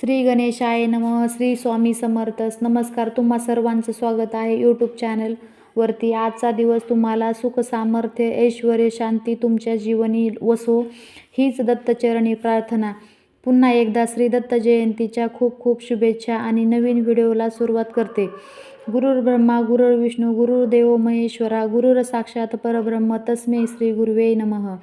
श्री गणेशाय नमः श्री स्वामी समर्थस नमस्कार तुम्हा सर्वांचं स्वागत आहे यूट्यूब चॅनलवरती आजचा दिवस तुम्हाला सुख सामर्थ्य ऐश्वर शांती तुमच्या जीवनी वसो हीच दत्तचरणी प्रार्थना. पुन्हा एकदा श्री दत्त जयंतीच्या खूप खूप शुभेच्छा आणि नवीन व्हिडिओला सुरुवात करते. गुरुर् ब्रह्मा गुरुर् विष्णू गुरुर्देव महेश्वरा गुरुर साक्षात परब्रह्म तस्मै श्री गुरुवे नमः.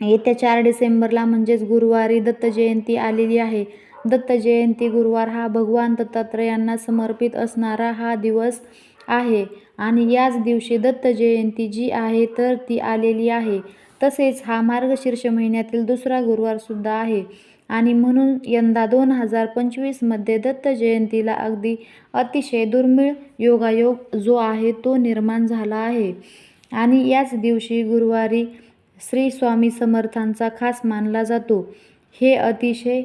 येत्या चार डिसेंबरला म्हणजेच गुरुवारी दत्त जयंती आलेली आहे. दत्त जयंती गुरुवार हा भगवान दत्तात्रयांना समर्पित असणारा हा दिवस आहे. आणि याच दिवशी दत्त जयंती जी आहे तर ती आलेली आहे. तसेच हा मार्गशीर्ष महिन्यातील दुसरा गुरुवारसुद्धा आहे. आणि म्हणून यंदा दोन हजार पंचवीसमध्ये दत्त जयंतीला अगदी अतिशय दुर्मिळ योगायोग जो आहे तो निर्माण झाला आहे. आणि याच दिवशी गुरुवारी श्री स्वामी समर्थांचा खास मानला जातो. हे अतिशय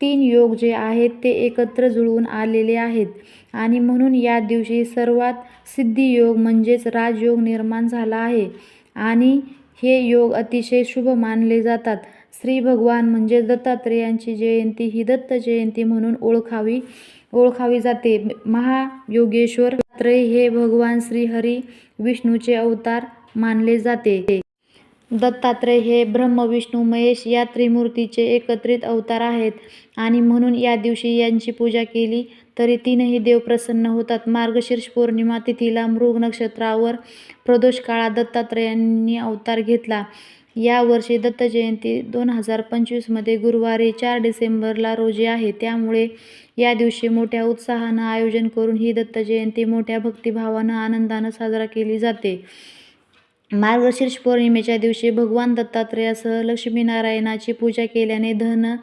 तीन योग जे आहेत ते एकत्र जुळवून आलेले आहेत. आणि म्हणून या दिवशी सर्वात सिद्धी योग म्हणजेच राजयोग निर्माण झाला आहे. आणि हे योग अतिशय शुभ मानले जातात. श्री भगवान म्हणजे दत्तात्रेयांची जयंती ही दत्त जयंती म्हणून ओळखावी ओळखावी जाते. महायोगेश्वर दत्तात्रय हे भगवान श्रीहरी विष्णूचे अवतार मानले जाते. दत्तात्रय हे ब्रह्म विष्णू महेश या त्रिमूर्तीचे एकत्रित अवतार आहेत. आणि म्हणून या दिवशी यांची पूजा केली तरी तीनही देव प्रसन्न होतात. मार्गशीर्ष पौर्णिमा तिथीला मृग नक्षत्रावर प्रदोष काळात दत्तात्रयांनी अवतार घेतला. यावर्षी दत्तजयंती दत्त जयंती दोन हजार पंचवीसमध्ये गुरुवारी चार डिसेंबरला रोजी आहे. त्यामुळे या दिवशी मोठ्या उत्साहानं आयोजन करून ही दत्त जयंती मोठ्या भक्तिभावानं आनंदानं साजरा केली जाते. मार्गशीर्ष पौर्णिमेच्या दिवशी भगवान दत्तात्रेयासह लक्ष्मीनारायणाची पूजा केल्याने धन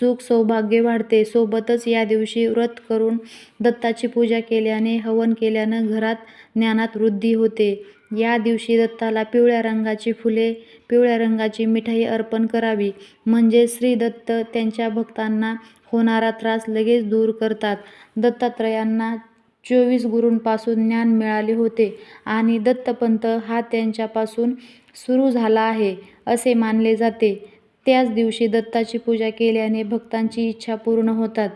सुख सौभाग्य वाढते. सोबतच या दिवशी व्रत करून दत्ताची पूजा केल्याने हवन केल्यानं घरात ज्ञानात वृद्धी होते. या दिवशी दत्ताला पिवळ्या रंगाची फुले पिवळ्या रंगाची मिठाई अर्पण करावी. म्हणजे श्री दत्त त्यांच्या भक्तांना होणारा त्रास लगेच दूर करतात. दत्तात्रयांना चोवीस गुरूंपासून ज्ञान मिळाले होते आणि दत्तपंथ हा त्यांच्यापासून सुरू झाला आहे असे मानले जाते. त्याच दिवशी दत्ताची पूजा केल्याने भक्तांची इच्छा पूर्ण होतात.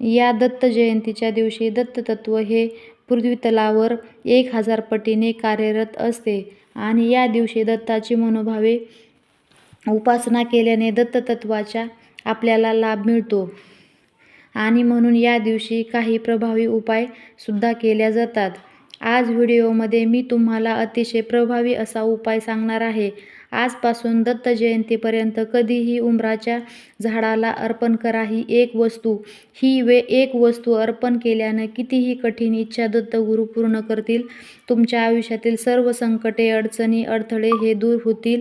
या दत्त जयंतीच्या दिवशी दत्ततत्व हे पृथ्वीतलावर एक हजार पटीने कार्यरत असते आणि या दिवशी दत्ताची मनोभावे उपासना केल्याने दत्ततत्वाचा आपल्याला लाभ मिळतो. आणि म्हणून या दिवशी काही प्रभावी उपायसुद्धा केल्या जातात. आज व्हिडिओमध्ये मी तुम्हाला अतिशय प्रभावी असा उपाय सांगणार आहे. आजपासून दत्त जयंतीपर्यंत कधीही उंबराच्या झाडाला अर्पण करा ही एक वस्तू. ही वे एक वस्तू अर्पण केल्यानं कितीही कठीण इच्छा दत्तगुरू पूर्ण करतील तुमच्या आयुष्यातील सर्व संकटे अडचणी अडथळे हे दूर होतील.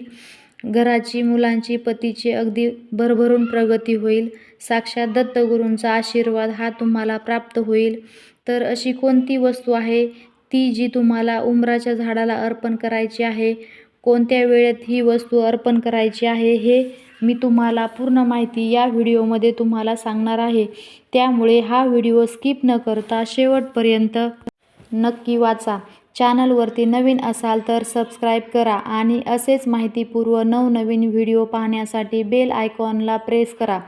घराची मुलांची पतीची अगदी भरभरून प्रगती होईल. साक्षात दत्तगुरूंचा आशीर्वाद हा तुम्हाला प्राप्त होईल. तर अशी कोणती वस्तू आहे? ती जी तुम्हाला उंबराच्या झाडाला अर्पण करायची आहे. कोणत्या वेळेत ही वस्तू अर्पण करायची आहे हे मी तुम्हाला पूर्ण माहिती या व्हिडिओमध्ये तुम्हाला सांगणार आहे. त्यामुळे हा व्हिडिओ स्किप न करता शेवटपर्यंत नक्की वाचा. चॅनलवरती नवीन असाल तर सबस्क्राईब करा आणि असेच माहितीपूर्व नवनवीन व्हिडिओ पाहण्यासाठी बेल आयकॉनला प्रेस करा.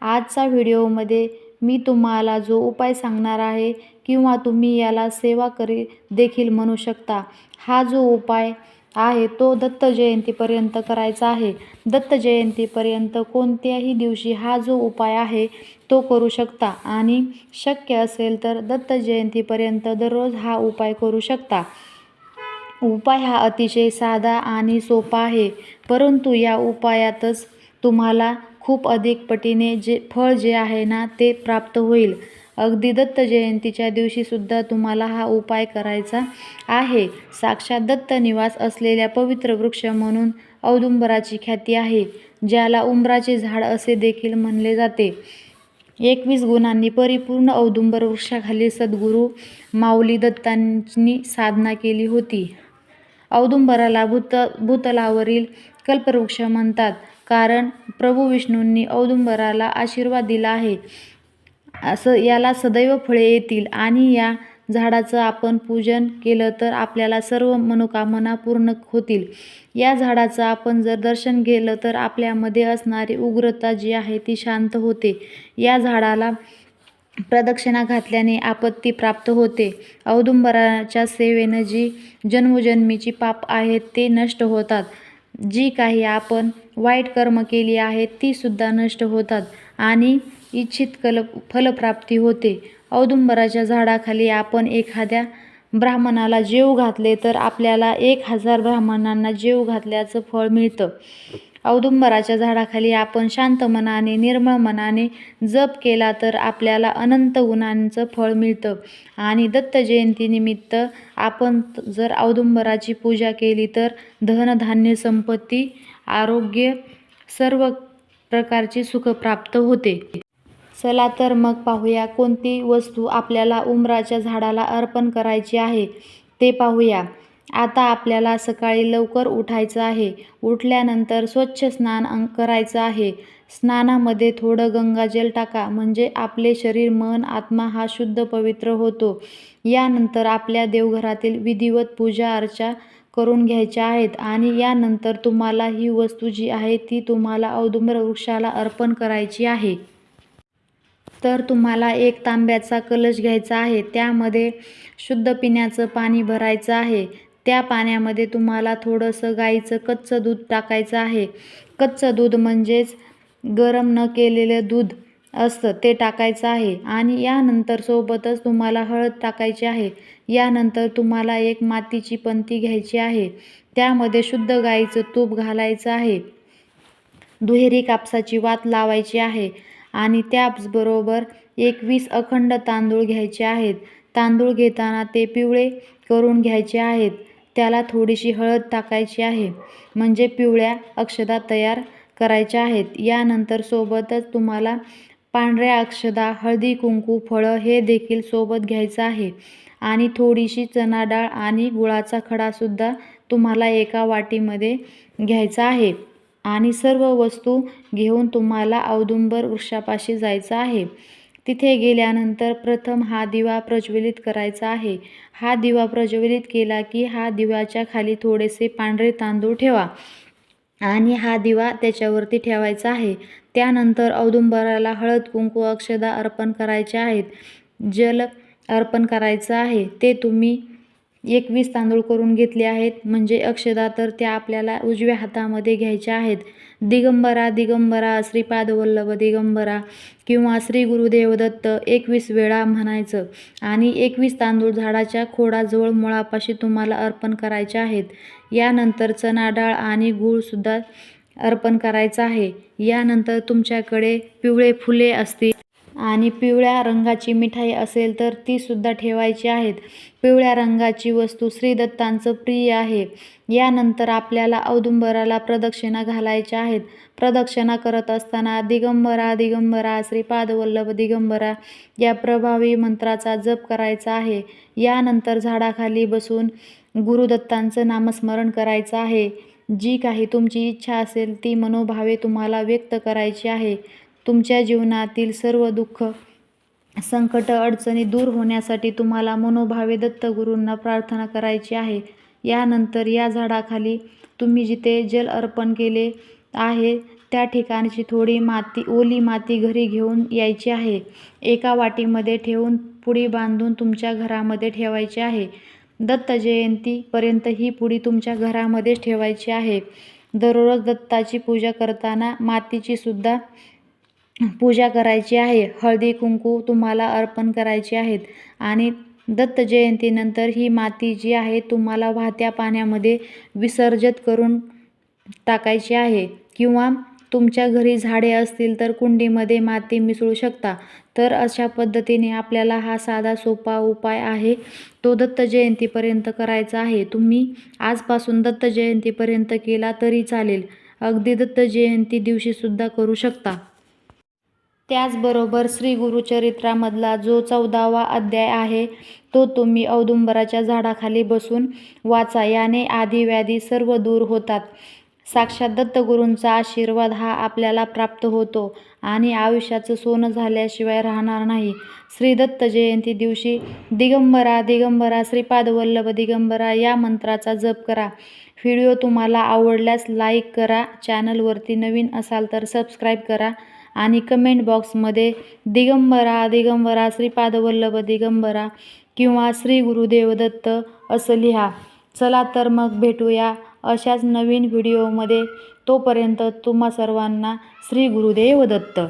आजचा व्हिडिओमध्ये मी तुम्हाला जो उपाय सांगणार आहे किंवा तुम्ही याला सेवा करी देखील म्हणू शकता. हा जो उपाय आहे तो दत्त जयंतीपर्यंत करायचा आहे. दत्त जयंतीपर्यंत कोणत्याही दिवशी हा जो उपाय आहे तो करू शकता. आणि शक्य असेल तर दत्त जयंतीपर्यंत दररोज हा उपाय करू शकता. उपाय हा अतिशय साधा आणि सोपा आहे परंतु या उपायातच तुम्हाला खूप अधिक पटीने जे फळ जे आहे ना ते प्राप्त होईल. अगदी दत्त जयंतीच्या दिवशीसुद्धा तुम्हाला हा उपाय करायचा आहे. साक्षात दत्त निवास असलेल्या पवित्र वृक्ष म्हणून औदुंबराची ख्याती आहे ज्याला उंबराचे झाड असे देखील म्हणले जाते. एकवीस गुणांनी परिपूर्ण औदुंबर वृक्षाखाली सद्गुरू माऊली दत्तांनी साधना केली होती. औदुंबराला भूत भूतलावरील कल्पवृक्ष म्हणतात कारण प्रभू विष्णूंनी औदुंबराला आशीर्वाद दिला आहे. असं याला सदैव फळे येतील. आणि या झाडाचं आपण पूजन केलं तर आपल्याला सर्व मनोकामना पूर्ण होतील. या झाडाचं आपण जर दर्शन केलं तर आपल्यामध्ये असणारी उग्रता जी आहे ती शांत होते. या झाडाला प्रदक्षिणा घातल्याने आपत्ती प्राप्त होते. औदुंबराच्या सेवेनं जी जन्मजन्मीची पाप आहेत ते नष्ट होतात. जी काही आपण वाईट कर्म केली आहेत ती सुद्धा नष्ट होतात. आणि इच्छित कल फलप्राप्ती होते. औदुंबराच्या झाडाखाली आपण एखाद्या ब्राह्मणाला जेव घातले तर आपल्याला एक हजार ब्राह्मणांना जेव घातल्याचं फळ मिळतं. औदुंबराच्या झाडाखाली आपण शांत मनाने निर्मळ मनाने जप केला तर आपल्याला अनंत गुणांचं फळ मिळतं. आणि दत्त जयंतीनिमित्त आपण जर औदुंबराची पूजा केली तर धनधान्य संपत्ती आरोग्य सर्व प्रकारची सुख प्राप्त होते. चला तर मग पाहूया कोणती वस्तू आपल्याला उंबराच्या झाडाला अर्पण करायची आहे ते पाहूया. आता आपल्याला सकाळी लवकर उठायचं आहे. उठल्यानंतर स्वच्छ स्नान करायचं आहे. स्नानामध्ये थोडं गंगाजल टाका म्हणजे आपले शरीर मन आत्मा हा शुद्ध पवित्र होतो. यानंतर आपल्या देवघरातील विधिवत पूजा अर्चा करून घ्यायच्या आहेत आणि यानंतर तुम्हाला ही वस्तू जी आहे ती तुम्हाला औदुंबर वृक्षाला अर्पण करायची आहे. तर तुम्हाला एक तांब्याचा कलश घ्यायचा आहे. त्यामध्ये शुद्ध पिण्याचं पाणी भरायचं आहे. त्या पाण्यामध्ये तुम्हाला थोडंसं गाईचं कच्चं दूध टाकायचं आहे. कच्चं दूध म्हणजेच गरम न केलेलं दूध. असतं ते टाकायचं आहे. आणि यानंतर सोबतच तुम्हाला हळद टाकायची आहे. यानंतर तुम्हाला एक मातीची पंती घ्यायची आहे. त्यामध्ये शुद्ध गाईचं तूप घालायचं आहे. दुहेरी कापसाची वात लावायची आहे. आणि त्याचबरोबर एकवीस अखंड तांदूळ घ्यायचे आहेत. तांदूळ घेताना ते पिवळे करून घ्यायचे आहेत. त्याला थोडीशी हळद टाकायची आहे. म्हणजे पिवळ्या अक्षदा तयार करायच्या आहेत. यानंतर सोबतच तुम्हाला पांढऱ्या अक्षदा हळदी कुंकू फळं हे देखील सोबत घ्यायचं आहे. आणि थोडीशी चणा डाळ आणि गुळाचा खडासुद्धा तुम्हाला एका वाटीमध्ये घ्यायचा आहे. आणि सर्व वस्तू घेऊन तुम्हाला औदुंबर वृक्षापाशी जायचं आहे. तिथे गेल्यानंतर प्रथम हा दिवा प्रज्वलित करायचा आहे. हा दिवा प्रज्वलित केला की हा दिव्याच्या खाली थोडेसे पांढरे तांदूळ ठेवा. आणि हा दिवा त्याच्यावरती ठेवायचा आहे. त्यानंतर औदुंबराला हळद कुंकू अक्षदा अर्पण करायचे आहेत. जल अर्पण करायचं आहे. ते तुम्ही एकवीस तांदूळ करून घेतले आहेत. म्हणजे अक्षदा तर त्या आपल्याला उजव्या हातामध्ये घ्यायच्या आहेत. दिगंबरा दिगंबरा श्रीपाद वल्लभ दिगंबरा किंवा श्री गुरुदेवदत्त एकवीस वेळा म्हणायचं आणि एकवीस तांदूळ झाडाच्या खोडाजवळ मुळापाशी तुम्हाला अर्पण करायचे आहेत. यानंतर चणा डाळ आणि गूळसुद्धा अर्पण करायचा आहे. यानंतर तुमच्याकडे पिवळे फुले असतील. आणि पिवळ्या रंगाची मिठाई असेल तर ती सुद्धा ठेवायची आहेत. पिवळ्या रंगाची वस्तू श्रीदत्तांचं प्रिय आहे. यानंतर आपल्याला औदुंबराला प्रदक्षिणा घालायच्या आहेत. प्रदक्षिणा करत असताना दिगंबरा दिगंबरा श्रीपादवल्लभ दिगंबरा या प्रभावी मंत्राचा जप करायचा आहे. यानंतर झाडाखाली बसून गुरुदत्तांचं नामस्मरण करायचं आहे. जी काही तुमची इच्छा असेल ती मनोभावे तुम्हाला व्यक्त करायची आहे. तुमच्या जीवनातील सर्व दुःख संकट अडचणी दूर होण्यासाठी तुम्हाला मनोभावे दत्तगुरूंना प्रार्थना करायची आहे. यानंतर या झाडाखाली तुम्ही जिथे जल अर्पण केले आहे त्या ठिकाणची थोडी माती ओली माती घरी घेऊन यायची आहे. एका वाटीमध्ये ठेवून पुडी बांधून तुमच्या घरामध्ये ठेवायची आहे. दत्त जयंतीपर्यंत ही पुडी तुमच्या घरामध्येच ठेवायची आहे. दररोज दत्ताची पूजा करताना मातीची सुद्धा पूजा करायची आहे. हळदी कुंकू तुम्हाला अर्पण करायचे आहेत. आणि दत्त जयंतीनंतर ही माती जी आहे तुम्हाला वाहत्या पाण्यामध्ये विसर्जित करून टाकायची आहे. किंवा तुमच्या घरी झाडे असतील तर कुंडीमध्ये माती मिसळू शकता. तर अशा पद्धतीने आपल्याला हा साधा सोपा उपाय आहे. तो दत्त जयंतीपर्यंत करायचा आहे. तुम्ही आजपासून दत्त जयंतीपर्यंत केला तरी चालेल. अगदी दत्त जयंती दिवशीसुद्धा करू शकता. त्याचबरोबर श्री गुरुचरित्रामधला जो चौदावा अध्याय आहे तो तुम्ही औदुंबराच्या झाडाखाली बसून वाचा. याने आधी व्याधी सर्व दूर होतात. साक्षात दत्तगुरूंचा आशीर्वाद हा आपल्याला प्राप्त होतो आणि आयुष्याचं सोनं झाल्याशिवाय राहणार नाही. श्री दत्त जयंती दिवशी दिगंबरा दिगंबरा श्रीपादवल्लभ दिगंबरा या मंत्राचा जप करा. व्हिडिओ तुम्हाला आवडल्यास लाईक करा चॅनलवरती नवीन असाल तर सबस्क्राईब करा. आणि कमेंट बॉक्समध्ये दिगंबरा दिगंबरा श्रीपादवल्लभ दिगंबरा किंवा श्री गुरुदेव दत्त असं लिहा. चला तर मग भेटूया अशाच नवीन व्हिडिओमध्ये तोपर्यंत तुम्हा सर्वांना श्री गुरुदेव दत्त